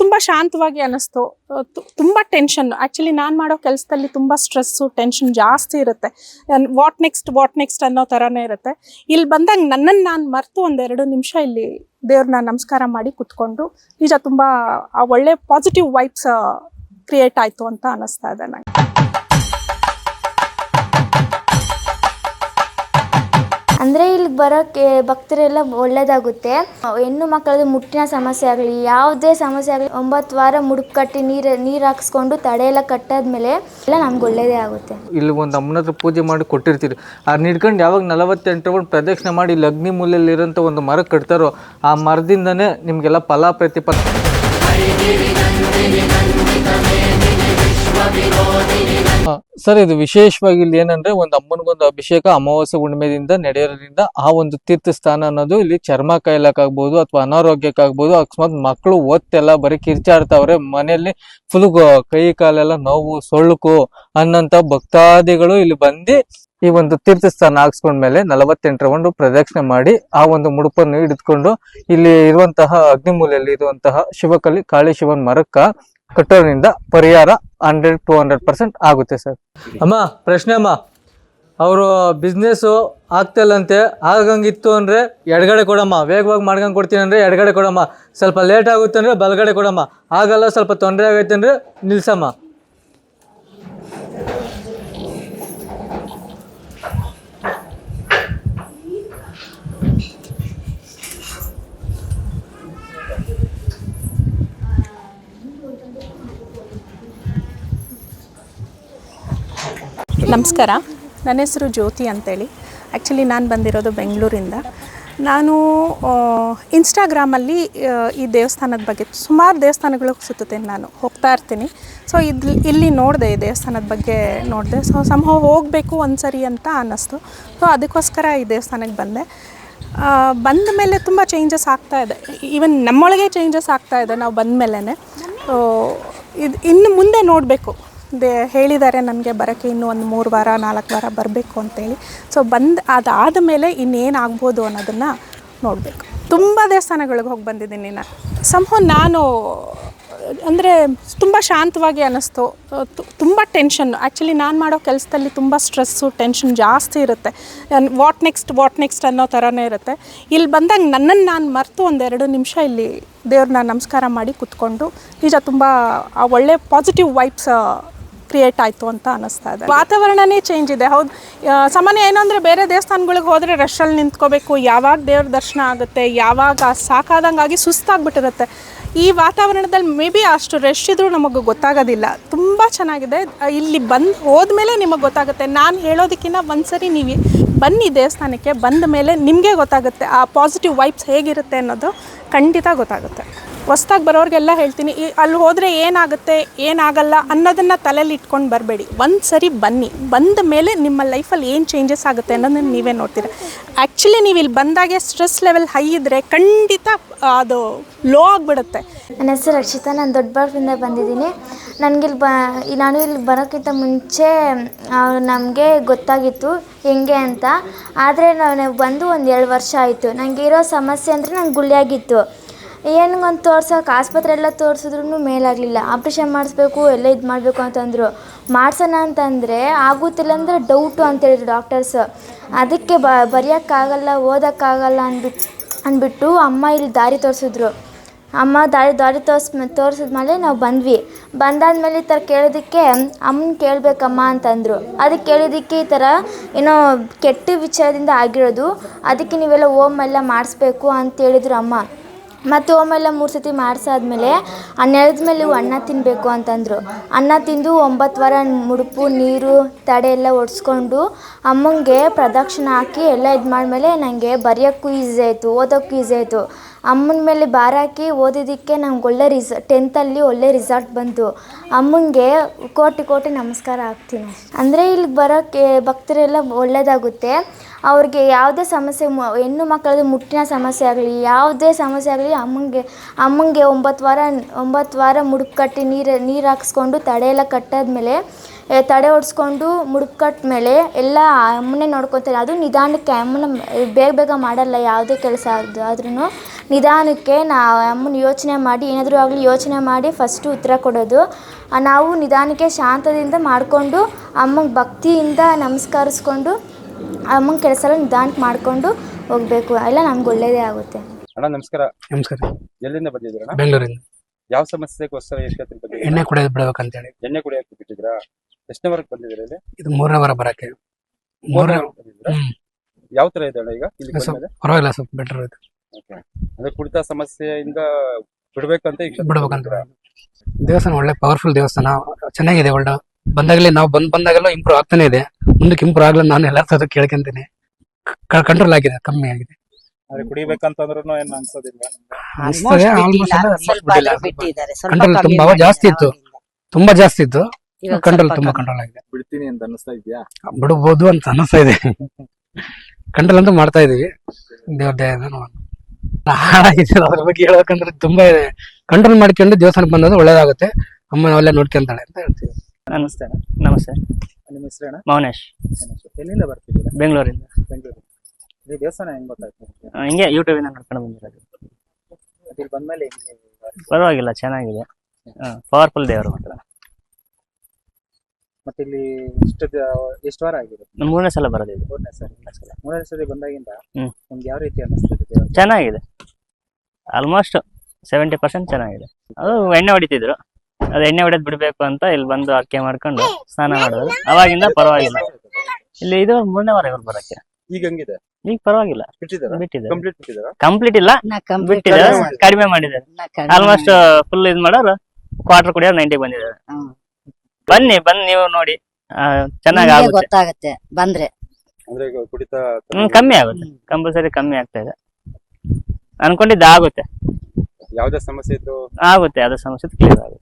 ತುಂಬ ಶಾಂತವಾಗಿ ಅನ್ನಿಸ್ತು ತುಂಬ ಟೆನ್ಷನ್ ಆ್ಯಕ್ಚುಲಿ ನಾನು ಮಾಡೋ ಕೆಲಸದಲ್ಲಿ ತುಂಬ ಸ್ಟ್ರೆಸ್ಸು ಟೆನ್ಷನ್ ಜಾಸ್ತಿ ಇರುತ್ತೆ. ವಾಟ್ ನೆಕ್ಸ್ಟ್ ವಾಟ್ ನೆಕ್ಸ್ಟ್ ಅನ್ನೋ ಥರನೇ ಇರುತ್ತೆ. ಇಲ್ಲಿ ಬಂದಾಗ ನನ್ನನ್ನು ನಾನು ಮರೆತು ಒಂದೆರಡು ನಿಮಿಷ ಇಲ್ಲಿ ದೇವ್ರನ್ನ ನಮಸ್ಕಾರ ಮಾಡಿ ಕುತ್ಕೊಂಡು ನಿಜ ತುಂಬ ಆ ಒಳ್ಳೆ ಪಾಸಿಟಿವ್ ವೈಬ್ಸ್ ಕ್ರಿಯೇಟ್ ಆಯಿತು ಅಂತ ಅನ್ನಿಸ್ತಾ ಇದೆ ನಂಗೆ. ಅಂದರೆ ಇಲ್ಲಿ ಬರೋಕ್ಕೆ ಭಕ್ತರೆಲ್ಲ ಒಳ್ಳೆಯದಾಗುತ್ತೆ ಹೆಣ್ಣು ಮಕ್ಕಳದ್ದು ಮುಟ್ಟಿನ ಸಮಸ್ಯೆ ಆಗಲಿ, ಯಾವುದೇ ಸಮಸ್ಯೆ ಆಗಲಿ, ಒಂಬತ್ತು ವಾರ ಮುಡುಕ್ ಕಟ್ಟಿ ನೀರು ನೀರು ಹಾಕ್ಸ್ಕೊಂಡು ತಡೆ ಎಲ್ಲ ಕಟ್ಟಾದ್ಮೇಲೆ ಎಲ್ಲ ನಮ್ಗೆ ಒಳ್ಳೆಯದೇ ಆಗುತ್ತೆ. ಇಲ್ಲಿ ಒಂದು ಅಮ್ಮನ ಪೂಜೆ ಮಾಡಿ ಕೊಟ್ಟಿರ್ತೀರಿ. ಅದನ್ನ ಹಿಡ್ಕೊಂಡು ಯಾವಾಗ ನಲವತ್ತೆಂಟು ರೌಂಡ್ ಪ್ರದಕ್ಷಿಣೆ ಮಾಡಿ ಇಲ್ಲಿ ಅಗ್ನಿ ಮೂಲೆಯಲ್ಲಿರೋಂಥ ಒಂದು ಮರ ಕಟ್ತಾರೋ, ಆ ಮರದಿಂದನೇ ನಿಮಗೆಲ್ಲ ಫಲ ಪ್ರತಿಫಲ ಸರ್, ಇದು ವಿಶೇಷವಾಗಿ ಇಲ್ಲಿ ಏನಂದ್ರೆ ಒಂದು ಅಮ್ಮನಿಗೊಂದು ಅಭಿಷೇಕ ಅಮಾವಾಸ್ಯೆ ಹುಣ್ಣಿಮೆದಿಂದ ನಡೆಯೋದ್ರಿಂದ ಆ ಒಂದು ತೀರ್ಥ ಸ್ಥಾನ ಅನ್ನೋದು ಇಲ್ಲಿ ಚರ್ಮ ಕಾಯಿಲಕ್ಕಾಗ್ಬೋದು ಅಥವಾ ಅನಾರೋಗ್ಯಕ್ಕಾಗ್ಬೋದು, ಅಕಸ್ಮಾತ್ ಮಕ್ಕಳು ಓದ್ತೆಲ್ಲ ಬರೀ ಕಿರ್ಚಾಡ್ತಾವ್ರೆ, ಮನೆಯಲ್ಲಿ ಫುಲ್ ಕೈ ಕಾಲೆಲ್ಲ ನೋವು ಸೊಳ್ಳುಕು ಅನ್ನಂತ ಭಕ್ತಾದಿಗಳು ಇಲ್ಲಿ ಬಂದು ಈ ಒಂದು ತೀರ್ಥ ಸ್ಥಾನ ಹಾಕ್ಸ್ಕೊಂಡ್ಮೇಲೆ ನಲವತ್ತೆಂಟರ ಒಂದು ಪ್ರದಕ್ಷಿಣೆ ಮಾಡಿ ಆ ಒಂದು ಮುಡುಪನ್ನು ಹಿಡಿದುಕೊಂಡು ಇಲ್ಲಿ ಇರುವಂತಹ ಅಗ್ನಿಮೂಲೆಯಲ್ಲಿ ಇರುವಂತಹ ಶಿವಕಲಿ, ಕಾಳಿ ಶಿವನ್ ಮರಕ್ಕ ಕಟ್ಟೋದ್ರಿಂದ ಪರಿಹಾರ ಹಂಡ್ರೆಡ್, ಟು ಹಂಡ್ರೆಡ್ ಪರ್ಸೆಂಟ್ ಆಗುತ್ತೆ ಸರ್. ಅಮ್ಮ, ಪ್ರಶ್ನೆ ಅಮ್ಮ. ಅವರು ಬಿಸ್ನೆಸ್ಸು ಆಗ್ತಿಲ್ಲಂತೆ ಆಗಂಗಿತ್ತು ಅಂದರೆ ಎಡಗಡೆ ಕೊಡಮ್ಮ. ವೇಗವಾಗಿ ಮಾಡ್ಕೊಂಡು ಕೊಡ್ತೀನಿ ಅಂದರೆ ಎಡಗಡೆ ಕೊಡಮ್ಮ. ಸ್ವಲ್ಪ ಲೇಟ್ ಆಗುತ್ತೆ ಅಂದರೆ ಬಲಗಡೆ ಕೊಡಮ್ಮ. ಆಗಲ್ಲ ಸ್ವಲ್ಪ ತೊಂದರೆ ಆಗೈತೆ ಅಂದರೆ ನಿಲ್ಸಮ್ಮ. ನಮಸ್ಕಾರ. ನನ್ನ ಹೆಸರು ಜ್ಯೋತಿ ಅಂತೇಳಿ. ಆ್ಯಕ್ಚುಲಿ ನಾನು ಬಂದಿರೋದು ಬೆಂಗಳೂರಿಂದ. ನಾನು ಇನ್ಸ್ಟಾಗ್ರಾಮಲ್ಲಿ ಈ ದೇವಸ್ಥಾನದ ಬಗ್ಗೆ ಸುಮಾರು ದೇವಸ್ಥಾನಗಳು ಸುತ್ತುತ್ತೇನೆ ನಾನು. ಹೋಗ್ತಾ ಇರ್ತೀನಿ. ಸೊ ಇದು, ಇಲ್ಲಿ ನೋಡಿದೆ ಈ ದೇವಸ್ಥಾನದ ಬಗ್ಗೆ ನೋಡಿದೆ. ಸೊ ಸಮಹ ಹೋಗಬೇಕು ಒಂದ್ಸರಿ ಅಂತ ಅನ್ನಿಸ್ತು. ಸೊ ಅದಕ್ಕೋಸ್ಕರ ಈ ದೇವಸ್ಥಾನಕ್ಕೆ ಬಂದೆ. ಬಂದ ಮೇಲೆ ತುಂಬ ಚೇಂಜಸ್ ಆಗ್ತಾ ಇದೆ. ಈವನ್ ನಮ್ಮೊಳಗೆ ಚೇಂಜಸ್ ಆಗ್ತಾ ಇದೆ ನಾವು ಬಂದ ಮೇಲೇ ಇದು, ಇನ್ನು ಮುಂದೆ ನೋಡಬೇಕು. ದೇ ಹೇಳಿದ್ದಾರೆ ನನಗೆ ಬರೋಕ್ಕೆ ಇನ್ನೂ ಒಂದು ಮೂರು ವಾರ, ನಾಲ್ಕು ವಾರ ಬರಬೇಕು ಅಂತೇಳಿ. ಸೊ ಬಂದು ಅದಾದ ಮೇಲೆ ಇನ್ನೇನು ಆಗ್ಬೋದು ಅನ್ನೋದನ್ನು ನೋಡಬೇಕು. ತುಂಬ ದೇವಸ್ಥಾನಗಳಿಗೆ ಹೋಗಿ ಬಂದಿದ್ದೀನಿ ನಾನು. ಸಂಭವ ನಾನು, ಅಂದರೆ ತುಂಬ ಶಾಂತವಾಗಿ ಅನ್ನಿಸ್ತು ತುಂಬ ಟೆನ್ಷನ್ನು ಆ್ಯಕ್ಚುಲಿ ನಾನು ಮಾಡೋ ಕೆಲಸದಲ್ಲಿ ತುಂಬ ಸ್ಟ್ರೆಸ್ಸು ಟೆನ್ಷನ್ ಜಾಸ್ತಿ ಇರುತ್ತೆ. ವಾಟ್ ನೆಕ್ಸ್ಟ್ ವಾಟ್ ನೆಕ್ಸ್ಟ್ ಅನ್ನೋ ಥರನೇ ಇರುತ್ತೆ. ಇಲ್ಲಿ ಬಂದಾಗ ನನ್ನನ್ನು ನಾನು ಮರೆತು ಒಂದೆರಡು ನಿಮಿಷ ಇಲ್ಲಿ ದೇವ್ರನ್ನ ನಮಸ್ಕಾರ ಮಾಡಿ ಕುತ್ಕೊಂಡು, ನಿಜ ತುಂಬ ಆ ಒಳ್ಳೆ ಪಾಸಿಟಿವ್ ವೈಬ್ಸ್ ಕ್ರಿಯೇಟ್ ಆಯಿತು ಅಂತ ಅನ್ನಿಸ್ತಾ ಇದೆ. ವಾತಾವರಣನೇ ಚೇಂಜ್ ಇದೆ. ಹೌದು. ಸಾಮಾನ್ಯ ಏನು ಅಂದರೆ ಬೇರೆ ದೇವಸ್ಥಾನಗಳಿಗೆ ಹೋದರೆ ರಶ್ಶಲ್ಲಿ ನಿಂತ್ಕೋಬೇಕು. ಯಾವಾಗ ದೇವ್ರ ದರ್ಶನ ಆಗುತ್ತೆ ಯಾವಾಗ ಸಾಕಾದಂಗಾಗಿ ಸುಸ್ತಾಗ್ಬಿಟ್ಟಿರುತ್ತೆ. ಈ ವಾತಾವರಣದಲ್ಲಿ ಮೇ ಬಿ ಅಷ್ಟು ರಶ್ ಇದ್ರೂ ನಮಗೆ ಗೊತ್ತಾಗೋದಿಲ್ಲ. ತುಂಬ ಚೆನ್ನಾಗಿದೆ. ಇಲ್ಲಿ ಬಂದು ಹೋದ್ಮೇಲೆ ನಿಮಗೆ ಗೊತ್ತಾಗುತ್ತೆ. ನಾನು ಹೇಳೋದಕ್ಕಿಂತ ಒಂದ್ಸರಿ ನೀವು ಬನ್ನಿ ದೇವಸ್ಥಾನಕ್ಕೆ ಬಂದ ಮೇಲೆ ನಿಮಗೆ ಗೊತ್ತಾಗುತ್ತೆ ಆ ಪಾಸಿಟಿವ್ ವೈಬ್ಸ್ ಹೇಗಿರುತ್ತೆ ಅನ್ನೋದು ಖಂಡಿತ ಗೊತ್ತಾಗುತ್ತೆ. ಹೊಸ್ದಾಗಿ ಬರೋರಿಗೆಲ್ಲ ಹೇಳ್ತೀನಿ, ಈ ಅಲ್ಲಿ ಹೋದರೆ ಏನಾಗುತ್ತೆ, ಏನಾಗಲ್ಲ ಅನ್ನೋದನ್ನು ತಲೆಯಲ್ಲಿ ಇಟ್ಕೊಂಡು ಬರಬೇಡಿ. ಒಂದು ಸರಿ ಬನ್ನಿ, ಬಂದ ಮೇಲೆ ನಿಮ್ಮ ಲೈಫಲ್ಲಿ ಏನು ಚೇಂಜಸ್ ಆಗುತ್ತೆ ಅನ್ನೋದನ್ನ ನೀವೇ ನೋಡ್ತೀರ. ಆ್ಯಕ್ಚುಲಿ ನೀವು ಇಲ್ಲಿ ಬಂದಾಗೆ ಸ್ಟ್ರೆಸ್ ಲೆವೆಲ್ ಹೈ ಇದ್ದರೆ ಖಂಡಿತ ಅದು ಲೋ ಆಗಿಬಿಡುತ್ತೆ. ನನ್ನ ಹೆಸರು ರಕ್ಷಿತಾ, ನಾನು ದೊಡ್ಡಬಳ್ಳಾಪುರದಿಂದ ಬಂದಿದ್ದೀನಿ. ನನಗಿಲ್ಲಿ ಬ ನಾನು ಇಲ್ಲಿ ಬರೋಕ್ಕಿಂತ ಮುಂಚೆ ನಮಗೆ ಗೊತ್ತಾಗಿತ್ತು ಹೆಂಗೆ ಅಂತ. ಆದರೆ ನಾನು ಬಂದು ಒಂದು ಎರಡು ವರ್ಷ ಆಯಿತು. ನನಗೆ ಇರೋ ಸಮಸ್ಯೆ ಅಂದರೆ ನಂಗೆ ಗುಳ್ಳೆಯಾಗಿತ್ತು ಏನಂತ ತೋರ್ಸೋಕೆ? ಆಸ್ಪತ್ರೆ ಎಲ್ಲ ತೋರಿಸಿದ್ರು ಮೇಲಾಗಲಿಲ್ಲ. ಆಪ್ರೇಷನ್ ಮಾಡಿಸ್ಬೇಕು, ಎಲ್ಲ ಇದು ಮಾಡಬೇಕು ಅಂತಂದರು. ಮಾಡ್ಸೋಣ ಅಂತಂದರೆ ಆಗುತ್ತಿಲ್ಲ ಅಂದರೆ ಡೌಟು ಅಂತ ಹೇಳಿದ್ರು ಡಾಕ್ಟರ್ಸ್ ಅದಕ್ಕೆ ಬ, ಬರೆಯೋಕ್ಕಾಗಲ್ಲ, ಓದೋಕ್ಕಾಗಲ್ಲ ಅಂದ್ಬಿಟ್ಟು ಅಂದ್ಬಿಟ್ಟು ಅಮ್ಮ ಇಲ್ಲಿ ದಾರಿ ತೋರಿಸಿದ್ರು. ಅಮ್ಮ ದಾರಿ ದಾರಿ ತೋರ್ಸ್, ತೋರಿಸಿದ್ಮೇಲೆ ನಾವು ಬಂದ್ವಿ. ಬಂದಾದ್ಮೇಲೆ ಈ ಥರ ಕೇಳೋದಕ್ಕೆ ಅಮ್ಮನ ಕೇಳಬೇಕಮ್ಮ ಅಂತಂದರು. ಅದಕ್ಕೆ ಕೇಳಿದ್ದಕ್ಕೆ ಈ ಥರ ಏನೋ ಕೆಟ್ಟ ವಿಚಾರದಿಂದ ಆಗಿರೋದು. ಅದಕ್ಕೆ ನೀವೆಲ್ಲ ಓಮ್ ಎಲ್ಲ ಮಾಡಿಸ್ಬೇಕು ಅಂತೇಳಿದ್ರು ಅಮ್ಮ. ಮತ್ತು ಒಮ್ಮೆಲ್ಲ ಮೂರು ಸತಿ ಮಾಡಿಸಾದ್ಮೇಲೆ ಹನ್ನೆರಡು ಮೇಲೆ ಅನ್ನ ತಿನ್ನಬೇಕು ಅಂತಂದರು. ಅನ್ನ ತಿಂದು ಒಂಬತ್ತು ವಾರ ಮುಡುಪು ನೀರು, ತಡೆ ಎಲ್ಲ ಒಡ್ಸ್ಕೊಂಡು ಅಮ್ಮಂಗೆ ಪ್ರದಕ್ಷಿಣೆ ಹಾಕಿ ಎಲ್ಲ ಇದು ಮಾಡಿದ್ಮೇಲೆ ನನಗೆ ಬರೆಯೋಕ್ಕೂ ಈಸಿ ಆಯಿತು, ಓದೋಕ್ಕೂ ಈಸಿ ಆಯಿತು. ಅಮ್ಮನ ಮೇಲೆ ಭಾರ ಹಾಕಿ ಓದಿದ್ದಕ್ಕೆ ನಂಗೆ ಒಳ್ಳೆ ರಿಸ ಟೆಂತಲ್ಲಿ ಒಳ್ಳೆ ರಿಸಲ್ಟ್ ಬಂತು. ಅಮ್ಮನಿಗೆ ಕೋಟಿ ಕೋಟಿ ನಮಸ್ಕಾರ ಹಾಕ್ತೀನಿ. ಅಂದರೆ ಇಲ್ಲಿ ಬರೋಕ್ಕೆ ಭಕ್ತರೆಲ್ಲ ಒಳ್ಳೇದಾಗುತ್ತೆ. ಅವ್ರಿಗೆ ಯಾವುದೇ ಸಮಸ್ಯೆ ಮು, ಹೆಣ್ಣು ಮಕ್ಕಳದ್ದು ಮುಟ್ಟಿನ ಸಮಸ್ಯೆ ಆಗಲಿ, ಯಾವುದೇ ಸಮಸ್ಯೆ ಆಗಲಿ ಅಮ್ಮನಿಗೆ ಅಮ್ಮನಿಗೆ ಒಂಬತ್ತು ವಾರ ಒಂಬತ್ತು ವಾರ ಮುಡುಪು ಕಟ್ಟಿ ನೀರು ನೀರು ಹಾಕ್ಸ್ಕೊಂಡು ತಡೆ ಎಲ್ಲ ತಡೆ ಹೊಡ್ಸ್ಕೊಂಡು ಮುಡುಪು ಕಟ್ಟ ಮೇಲೆ ಎಲ್ಲ ಅಮ್ಮನೇ ನೋಡ್ಕೊತಾರೆ. ಅದು ನಿಧಾನಕ್ಕೆ ಅಮ್ಮನ ಬೇಗ ಬೇಗ ಮಾಡಲ್ಲ ಯಾವುದೇ ಕೆಲಸ ಆದ್ರೂ ನಿಧಾನಕ್ಕೆ ನಾ ಅಮ್ಮನ ಯೋಚನೆ ಮಾಡಿ, ಏನಾದರೂ ಆಗಲಿ ಯೋಚನೆ ಮಾಡಿ ಫಸ್ಟು ಉತ್ತರ ಕೊಡೋದು. ನಾವು ನಿಧಾನಕ್ಕೆ ಶಾಂತದಿಂದ ಮಾಡಿಕೊಂಡು ಅಮ್ಮಗೆ ಭಕ್ತಿಯಿಂದ ನಮಸ್ಕರಿಸ್ಕೊಂಡು ಅಮ್ಮನ ಕೆಲಸ ಎಲ್ಲ ನಿಧಾನಕ್ಕೆ ಮಾಡಿಕೊಂಡು ಹೋಗ್ಬೇಕು. ಎಲ್ಲ ನಮ್ಗೆ ಒಳ್ಳೇದೇ ಆಗುತ್ತೆ. ಅಣ್ಣ ನಮಸ್ಕಾರ. ನಮಸ್ಕಾರ. ಎಲ್ಲಿಂದ ಬಂದಿದ್ದೀರಣ್ಣ ಬೆಂಗಳೂರಿಂದ. ಯಾವ ಸಮಸ್ಯೆಗೋಸ್ಕರ ಎಷ್ಟೊತ್ತಿಗೆ ಬಂದಿದ್ದೀರಾ? ಎಣ್ಣೆ ಕುಡಿಯೋದು ಬಿಡ್ಬೇಕಂತೇಳಿ. ಎಣ್ಣೆ ಕುಡಿಯೋಕೆ ಬಿಟ್ಟಿದ್ದೀರಾ? ಎಷ್ಟನೇ ವರೆಗೆ ಬಂದಿದ್ದೀರಾ ಇಲ್ಲಿ? ಇದು ಮೂರನೇ ವಾರ ಬರಕ್ಕೆ. ಮೂರನೇ ಮೂರನೇ ಬಂದಿದ್ದೀರಾ? ಹ್ಮ್. ಯಾವ ತರ ಇದೆ ಅಣ್ಣ ಈಗ? ಇಲ್ಲಿ ಸ್ವಲ್ಪ ಪರವಾಗಿಲ್ಲ ಸ್ವಲ್ಪ ಬೆಟರ್ ಇದೆ. Okay. ಅಂದ್ರೆ ಕುಡಿತ ಸಮಸ್ಯೆಯಿಂದ ಬಿಡ್ಬೇಕಂತ ಈಗ? ಬಿಡ್ಬೇಕಂತ. ದೇವಸ್ಥಾನ ಒಳ್ಳೆ ಪವರ್ಫುಲ್ ದೇವಸ್ಥಾನ. ಚೆನ್ನಾಗಿದೆ ಒಳ್ಳೆ ಬಂದಾಗಲೇ ನಾವು ಬಂದ್ ಬಂದಾಗೆಲ್ಲ ಇಂಪ್ರೂವ್ ಆಗ್ತಾನೆ ಇದೆ. ಮುಂದಕ್ಕೆ ಇಂಪ್ರೂವ್ ಆಗಲ್ಲ ನಾನು ಎಲ್ಲ ಹತ್ರ ಕೇಳ್ಕೊಂತೀನಿ. ಕಂಟ್ರೋಲ್ ಆಗಿದೆ ಕಮ್ಮಿ ಆಗಿದೆ. ಆದ್ರೆ ಕುಡಿಬೇಕಂತಂದ್ರೂ ಏನ್ ಅನ್ಸೋದಿಲ್ಲ. ಅನ್ಸ್ತದೆ, almost ಎಲ್ಲ ಸ್ವಲ್ಪ ಬಿಟ್ಟಿದ್ದಾರೆ. ಸ್ವಲ್ಪ ತುಂಬಾ ಜಾಸ್ತಿ ಇತ್ತು. ತುಂಬಾ ಜಾಸ್ತಿ ಇತ್ತು. ಕಂಟ್ರೋಲ್ ತುಂಬಾ ಕಂಟ್ರೋಲ್ ಆಗಿದೆ. ಬಿಡ್ತೀನಿ ಅಂತ ಅನಿಸ್ತಾ ಇದೆಯಾ? ಬಿಡಬಹುದು ಅಂತ ಅನಿಸ್ತಾ ಇದೆ. ಕಂಟ್ರೋಲ್ ಅಂತ ಮಾಡ್ತಾ ಇದೀವಿ. ದೇವ್ರ ದಯೆಯಿಂದ ನೋಡೋಣ. ಹಾಳಾಗಿದೆ ಅದ್ರ ಬಗ್ಗೆ ಹೇಳ್ಬೇಕಂದ್ರೆ ತುಂಬಾ ಇದೆ. ಕಂಟ್ರೋಲ್ ಮಾಡ್ಕೊಂಡು ದೇವಸ್ಥಾನಕ್ಕೆ ಬಂದ್ರೆ ಒಳ್ಳೇದಾಗುತ್ತೆ. ಅಮ್ಮ ಒಳ್ಳೆ ನೋಡ್ಕೊಂತಾಳೆ ಅಂತ ಹೇಳ್ತೀವಿ. ನಮಸ್ತೆ ನಮಸ್ತೆ. ನಿಮ್ಮ ಹೆಸರೇನ ಮೌನೇಶ್. ಎಲ್ಲಿಂದ ಬರ್ತಿದ್ದೀರಾ? ಬೆಂಗಳೂರಿಂದ. ಬೆಂಗಳೂರು. ಈ ದೇವಸ್ಥಾನ ಹೆಂಗ್ ಗೊತ್ತಾಯ್ತು ಆ, ಹಿಂಗೆ ಯೂಟ್ಯೂಬಿಂದ ನೋಡ್ಕೊಂಡು ಬಂದಿರೋದು. ಇಲ್ಲಿ ಬಂದ್ಮೇಲೆ ಪರವಾಗಿಲ್ಲ ಚೆನ್ನಾಗಿದೆ. ಪವರ್ಫುಲ್ ದೇವರು ಮಾತ್ರ. ಮತ್ತೆ ಇಲ್ಲಿ ಇಷ್ಟು ಎಷ್ಟು ವಾರ ಆಗಿದೆ? ಮೂರನೇ ಸಲ ಬರೋದಿದೆ. ಮೂರನೇ ಸರಿ ಮೂರನೇ ಸರಿ ಬಂದಾಗಿಂದ ಹ್ಮ್. ನಿಮ್ಗೆ ಯಾವ ರೀತಿ ಅನ್ನಿಸ್ತಿದೆ ದೇವ್ರ ಚೆನ್ನಾಗಿದೆ. ಆಲ್ಮೋಸ್ಟ್ ಸೆವೆಂಟಿ ಪರ್ಸೆಂಟ್ ಚೆನ್ನಾಗಿದೆ. ಅದು ಎಣ್ಣೆ ಹೊಡಿತಿದ್ರು. ಅದು ಎಣ್ಣೆ ಹೊಡೆದ್ ಬಿಡ್ಬೇಕು ಅಂತ ಇಲ್ಲಿ ಬಂದು ಆಕೆ ಮಾಡ್ಕೊಂಡು ಸ್ನಾನ ಮಾಡೋದು. ಅವಾಗಿಂದ ಪರವಾಗಿಲ್ಲ. ಇಲ್ಲಿ ಇದು ಮೂರನೇ ವಾರ ಇವ್ರು ಬರಕ್ಕೆ. ಈಗ ಹಂಗಿದೆ? ಈಗ ಪರವಾಗಿಲ್ಲ. ಬಿಟ್ಟಿದ್ದಾರಾ? ಕಂಪ್ಲೀಟ್ ಇಲ್ಲ. ಬಿಟ್ಟಿದ್ದಾರೆ. ಕಡಿಮೆ ಮಾಡಿದ್ದಾರೆ. ಆಲ್ಮೋಸ್ಟ್ ಫುಲ್ ಇದ್ ಮಾಡೋರು ಕ್ವಾರ್ಟರ್ ಕುಡಿಯೋರು ನೈಂಟಿ ಬಂದಿದ್ದಾರೆ. ಬನ್ನಿ ಬನ್ನಿ ಬಂದು ನೀವು ನೋಡಿ. ಚೆನ್ನಾಗಿ ಗೊತ್ತಾಗತ್ತೆ. ಬಂದ್ರೆ. ಹ್ಮ್ ಕಮ್ಮಿ ಆಗುತ್ತೆ. ಕಂಪಲ್ಸರಿ ಕಮ್ಮಿ ಆಗ್ತಾ ಇದೆ. ಅನ್ಕೊಂಡಿದ್ದು ಆಗುತ್ತೆ. ಯಾವ್ದೇ ಸಮಸ್ಯೆ ಇದ್ರು ಆಗುತ್ತೆ ಯಾವ್ದೇ ಸಮಸ್ಯೆ ಕ್ಲಿಯರ್ ಆಗುತ್ತೆ.